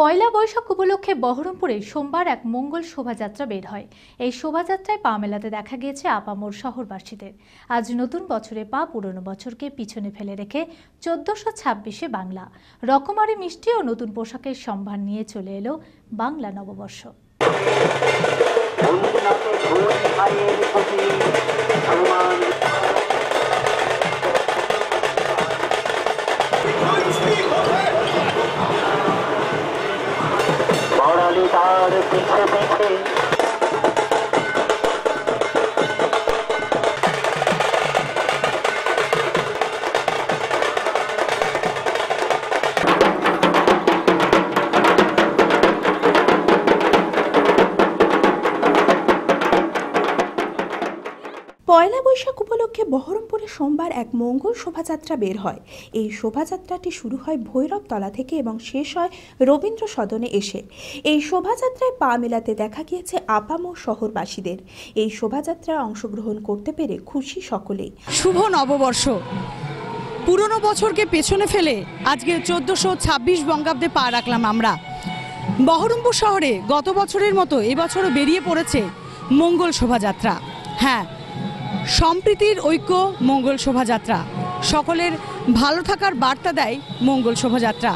Poila Boishakh উপলক্ষে বহরমপুরে সোমবার এক মঙ্গল শোভাযাত্রা বের হয়। এই শোভাযাত্রায় পা মেলাতে দেখা গিয়েছে আপামোর শহরবাসীদের। আজ নতুন বছরে পা পুরনো বছরকে পিছনে ফেলে রেখে চোদ্দশো ছাব্বিশে বাংলা। রকমারি মিষ্টি ও নতুন পোশাকের সম্ভার নিয়ে চলে এলো বাংলা নববর্ষ। ভাইয়ের প্রতি সমান পড়ালি তার পিছে পিছে পয়লা বৈশাখ উপলক্ষে বহরমপুরে সোমবার এক মঙ্গল শোভাযাত্রা বের হয়। এই শোভাযাত্রাটি শুরু হয় ভৈরবতলা থেকে এবং শেষ হয় রবীন্দ্র সদনে এসে। এই শোভাযাত্রায় পা মেলাতে দেখা গিয়েছে আপামো শহরবাসীদের। এই শোভাযাত্রায় অংশগ্রহণ করতে পেরে খুশি সকলেই। শুভ নববর্ষ। পুরনো বছরকে পেছনে ফেলে আজকে চোদ্দোশো ছাব্বিশ বঙ্গাব্দে পা রাখলাম আমরা। বহরমপুর শহরে গত বছরের মতো এবছরও বেরিয়ে পড়েছে মঙ্গল শোভাযাত্রা। হ্যাঁ সম্প্রীতির ঐক্য, মঙ্গল শোভাযাত্রা। সকলের ভালো থাকার বার্তা দেয় মঙ্গল শোভাযাত্রা।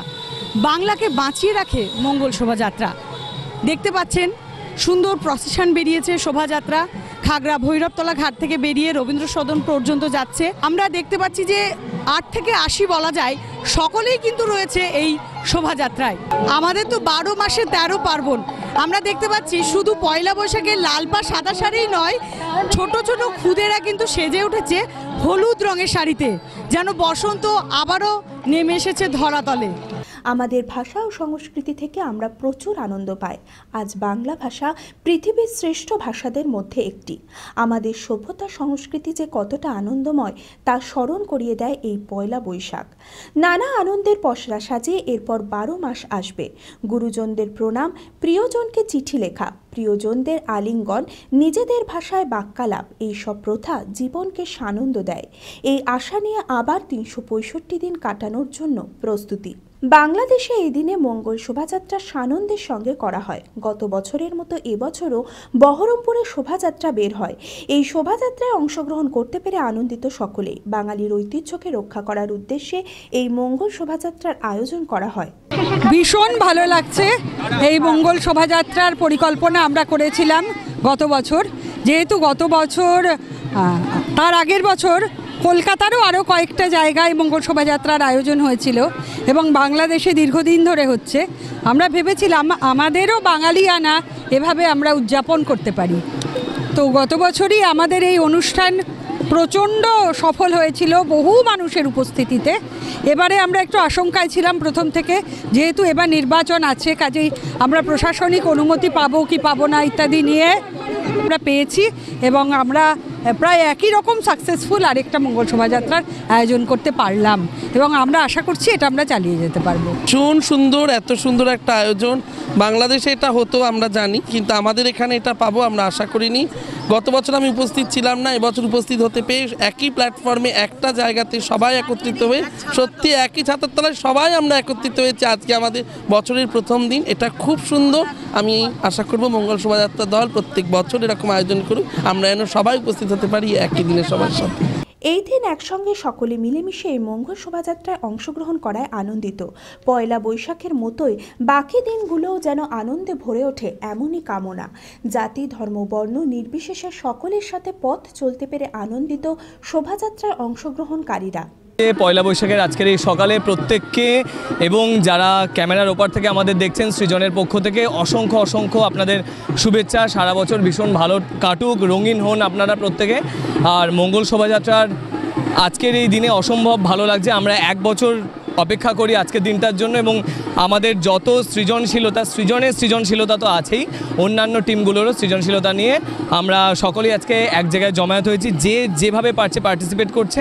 বাংলাকে বাঁচিয়ে রাখে মঙ্গল শোভাযাত্রা। দেখতে পাচ্ছেন, সুন্দর প্রসেশন বেরিয়েছে শোভাযাত্রা। খাগড়া ভৈরবতলা ঘাট থেকে বেরিয়ে রবীন্দ্র সদন পর্যন্ত যাচ্ছে। আমরা দেখতে পাচ্ছি যে আট থেকে আশি বলা যায়, সকলেই কিন্তু রয়েছে এই শোভাযাত্রায়। আমাদের তো বারো মাসে তেরো পার্বণ। আমরা দেখতে পাচ্ছি শুধু পয়লা বৈশাখে লাল পা সাদা শাড়িই নয় ছোট ছোট খুদেরা কিন্তু সেজে উঠেছে হলুদ রঙের শাড়িতে। যেন বসন্ত আবারও নেমে এসেছে ধরাতলে। আমাদের ভাষা ও সংস্কৃতি থেকে আমরা প্রচুর আনন্দ পাই। আজ বাংলা ভাষা পৃথিবীর শ্রেষ্ঠ ভাষাদের মধ্যে একটি। আমাদের সভ্যতা সংস্কৃতি যে কতটা আনন্দময়, তা স্মরণ করিয়ে দেয় এই পয়লা বৈশাখ। নানা আনন্দের পসরা সাজিয়ে এরপর বারো মাস আসবে। গুরুজনদের প্রণাম, প্রিয়জনকে চিঠি লেখা, প্রিয়জনদের আলিঙ্গন, নিজেদের ভাষায় বাক্যালাপ এইসব প্রথা জীবনকে সানন্দ দেয়। এই আশা নিয়ে আবার তিনশো পঁয়ষট্টি দিন কাটানোর জন্য প্রস্তুতি। বাংলাদেশে এই দিনে মঙ্গল শোভাযাত্রা সানন্দের সঙ্গে করা হয়। গত বছরের মতো এবছরও বহরমপুরে শোভাযাত্রা বের হয়। এই শোভাযাত্রায় অংশগ্রহণ করতে পেরে আনন্দিত সকলেই। বাঙালির ঐতিহ্যকে রক্ষা করার উদ্দেশ্যে এই মঙ্গল শোভাযাত্রার আয়োজন করা হয়। ভীষণ ভালো লাগছে। এই মঙ্গল শোভাযাত্রার পরিকল্পনা আমরা করেছিলাম গত বছর। যেহেতু গত বছর তার আগের বছর কলকাতারও আরও কয়েকটা জায়গায় মঙ্গল শোভাযাত্রার আয়োজন হয়েছিল এবং বাংলাদেশে দীর্ঘদিন ধরে হচ্ছে। আমরা ভেবেছিলাম আমাদেরও বাঙালিয়ানা এভাবে আমরা উদযাপন করতে পারি। তো গত বছরই আমাদের এই অনুষ্ঠান প্রচণ্ড সফল হয়েছিল বহু মানুষের উপস্থিতিতে। এবারে আমরা একটু আশঙ্কায় ছিলাম প্রথম থেকে, যেহেতু এবার নির্বাচন আছে, কাজেই আমরা প্রশাসনিক অনুমতি পাবো কি পাবো না ইত্যাদি নিয়ে আমরা পেয়েছি এবং আমরা প্রায় একই রকম সাকসেসফুল আরেকটা মঙ্গল শোভাযাত্রার আয়োজন করতে পারলাম এবং আমরা আশা করছি এটা আমরা চালিয়ে যেতে পারব। ভীষণ সুন্দর, এত সুন্দর একটা আয়োজন। বাংলাদেশে এটা হতো, আমরা জানি, কিন্তু আমাদের এখানে এটা পাবো, আমরা আশা করিনি। গত বছর আমি উপস্থিত ছিলাম না, এবছর উপস্থিত হতে পেয়ে একই প্ল্যাটফর্মে একটা জায়গাতে সবাই একত্রিত হয়ে, সত্যি একই ছাতারতলায় সবাই আমরা একত্রিত হয়েছি। আজকে আমাদের বছরের প্রথম দিন, এটা খুব সুন্দর। আমি আশা করব মঙ্গল শোভাযাত্রা দল প্রত্যেক বছর এরকম আয়োজন করুক, আমরা যেন সবাই উপস্থিত হতে পারি, একই দিনে সবার সাথে। এই দিন একসঙ্গে সকলে মিলেমিশে এই মঙ্গল শোভাযাত্রায় অংশগ্রহণ করায় আনন্দিত। পয়লা বৈশাখের মতোই বাকি দিনগুলোও যেন আনন্দে ভরে ওঠে এমনই কামনা। জাতি, ধর্ম, বর্ণ নির্বিশেষে সকলের সাথে পথ চলতে পেরে আনন্দিত শোভাযাত্রায় অংশগ্রহণকারীরা। পয়লা বৈশাখের আজকের এই সকালে প্রত্যেককে এবং যারা ক্যামেরার ওপার থেকে আমাদের দেখছেন, সৃজনের পক্ষ থেকে অসংখ্য অসংখ্য আপনাদের শুভেচ্ছা। সারা বছর ভীষণ ভালো কাটুক, রঙিন হন আপনারা প্রত্যেকে। আর মঙ্গল শোভাযাত্রার আজকের এই দিনে অসম্ভব ভালো লাগছে। আমরা এক বছর অপেক্ষা করি আজকের দিনটার জন্য এবং আমাদের যত সৃজনশীলতা, সৃজনের সৃজনশীলতা তো আছেই, অন্যান্য টিমগুলোরও সৃজনশীলতা নিয়ে আমরা সকলেই আজকে এক জায়গায় জমায়েত হয়েছি। যে যেভাবে পারছে পার্টিসিপেট করছে,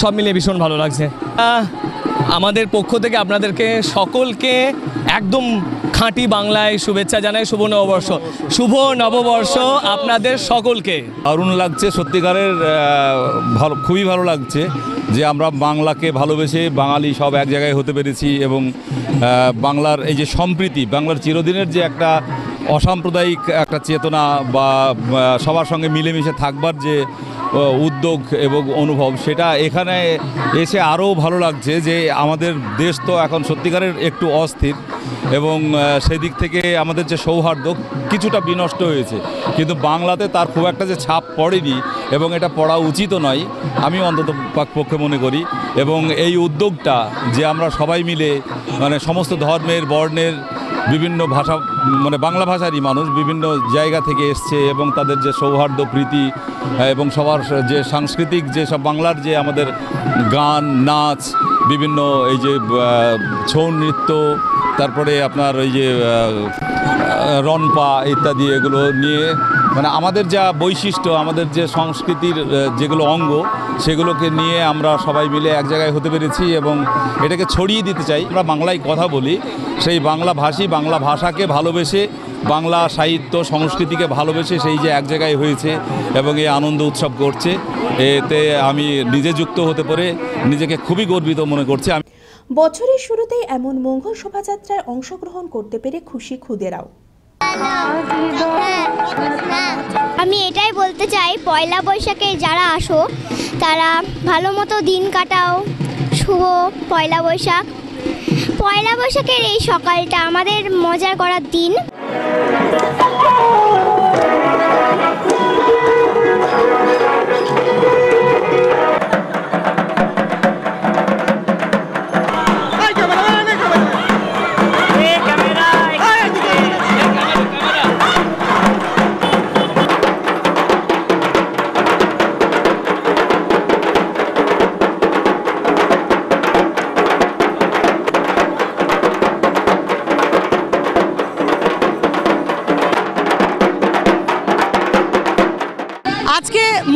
সব মিলে ভীষণ ভালো লাগছে। আমাদের পক্ষ থেকে আপনাদেরকে সকলকে একদম খাঁটি বাংলায় শুভেচ্ছা জানাই, শুভ নববর্ষ। শুভ নববর্ষ আপনাদের সকলকে। দারুণ লাগছে, সত্যিকারের ভালো, খুবই ভালো লাগছে যে আমরা বাংলাকে ভালোবেসে বাঙালি সব এক জায়গায় হতে পেরেছি এবং বাংলার এই যে সম্প্রীতি, বাংলার চিরদিনের যে একটা অসাম্প্রদায়িক একটা চেতনা বা সবার সঙ্গে মিলেমিশে থাকবার যে উদ্যোগ এবং অনুভব, সেটা এখানে এসে আরও ভালো লাগছে যে আমাদের দেশ তো এখন সত্যিকারের একটু অস্থির এবং সেদিক থেকে আমাদের যে সৌহার্দ্য কিছুটা বিনষ্ট হয়েছে। কিন্তু বাংলাতে তার খুব একটা যে ছাপ পড়েনি এবং এটা পড়া উচিতও নয়, আমি অন্তত পক্ষে মনে করি। এবং এই উদ্যোগটা যে আমরা সবাই মিলে মানে সমস্ত ধর্মের, বর্ণের বিভিন্ন ভাষা মানে বাংলা ভাষারই মানুষ বিভিন্ন জায়গা থেকে এসছে এবং তাদের যে সৌহার্দ্য, প্রীতি এবং সবার যে সাংস্কৃতিক যে সব বাংলার যে আমাদের গান, নাচ, বিভিন্ন এই যে ছৌ নৃত্য, তারপরে আপনার ওই যে রনপা ইত্যাদি এগুলো নিয়ে মানে আমাদের যা বৈশিষ্ট্য, আমাদের যে সংস্কৃতির যেগুলো অঙ্গ, সেগুলোকে নিয়ে আমরা সবাই মিলে এক জায়গায় হতে পেরেছি এবং এটাকে ছড়িয়ে দিতে চাই। আমরা বাংলায় কথা বলি, সেই বাংলা ভাষী বাংলা ভাষাকে ভালোবেসে, বাংলা সাহিত্য, সংস্কৃতিকে ভালোবেসে সেই যে এক জায়গায় হয়েছে এবং এই আনন্দ উৎসব করছে, এতে আমি নিজে যুক্ত হতে পারে নিজেকে খুবই গর্বিত মনে করছি। আমি বছরের শুরুতেই এমন মঙ্গল শোভাযাত্রায় অংশগ্রহণ করতে পেরে খুশি খুদেরাও। আমি এটাই বলতে চাই, পয়লা বৈশাখে যারা আসো, তারা ভালো মতো দিন কাটাও। শুভ পয়লা বৈশাখ। পয়লা বৈশাখের এই সকালটা আমাদের মজা করার দিন।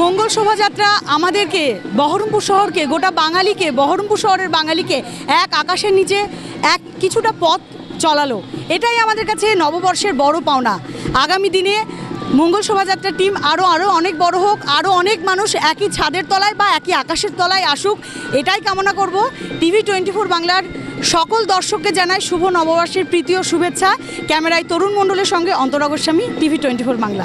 মঙ্গল শোভাযাত্রা আমাদেরকে বহরমপুর শহরকে, গোটা বাঙালিকে, বহরমপুর শহরের বাঙালিকে এক আকাশের নিচে এক কিছুটা পথ চলালো। এটাই আমাদের কাছে নববর্ষের বড় পাওনা। আগামী দিনে মঙ্গল শোভাযাত্রার টিম আরও আরও অনেক বড় হোক আরও অনেক মানুষ একই ছাদের তলায় বা একই আকাশের তলায় আসুক, এটাই কামনা করব। টিভি টোয়েন্টি ফোর বাংলার সকল দর্শককে জানাই শুভ নববর্ষের প্রীতি ও শুভেচ্ছা। ক্যামেরায় তরুণ মণ্ডলের সঙ্গে Antara Goswami TV twenty four Bangla.